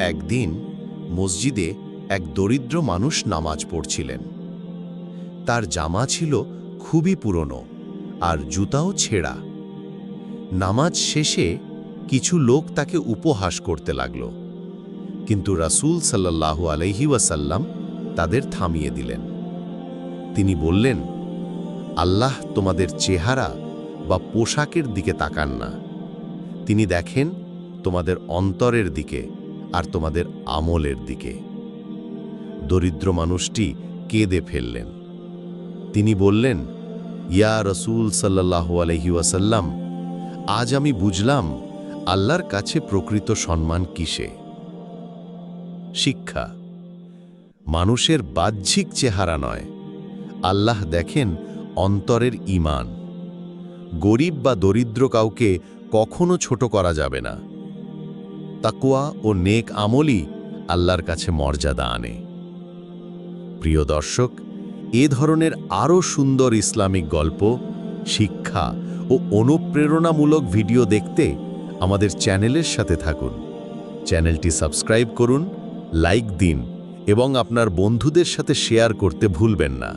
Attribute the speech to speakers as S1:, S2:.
S1: একদিন মসজিদে এক দরিদ্র মানুষ নামাজ পড়ছিলেন। তার জামা ছিল খুবই পুরনো আর জুতাও ছেঁড়া। নামাজ শেষে কিছু লোক তাকে উপহাস করতে লাগল, কিন্তু রাসূল সাল্লাল্লাহু আলাইহি ওয়াসাল্লাম তাদের থামিয়ে দিলেন। তিনি বললেন, আল্লাহ তোমাদের চেহারা বা পোশাকের দিকে তাকান না। তিনি দেখেন তোমাদের অন্তরের দিকে আর তোমাদের আমলের দিকে। দরিদ্র মানুষটি কেঁদে ফেললেন। তিনি বললেন, ইয়া রসুল সাল্লাহ আলহি ওয়াসাল্লাম, আজ আমি বুঝলাম আল্লাহর কাছে প্রকৃত সম্মান কিসে। শিক্ষা, মানুষের বাহ্যিক চেহারা নয়। আল্লাহ দেখেন অন্তরের ইমান গরিব বা দরিদ্র কাউকে কখনো ছোট করা যাবে না। তাকুয়া ও নেক আমলই আল্লাহর কাছে মর্যাদা আনে। প্রিয় দর্শক, এ ধরনের আরও সুন্দর ইসলামিক গল্প, শিক্ষা ও অনুপ্রেরণামূলক ভিডিও দেখতে আমাদের চ্যানেলের সাথে থাকুন। চ্যানেলটি সাবস্ক্রাইব করুন, লাইক দিন এবং আপনার বন্ধুদের সাথে শেয়ার করতে ভুলবেন না।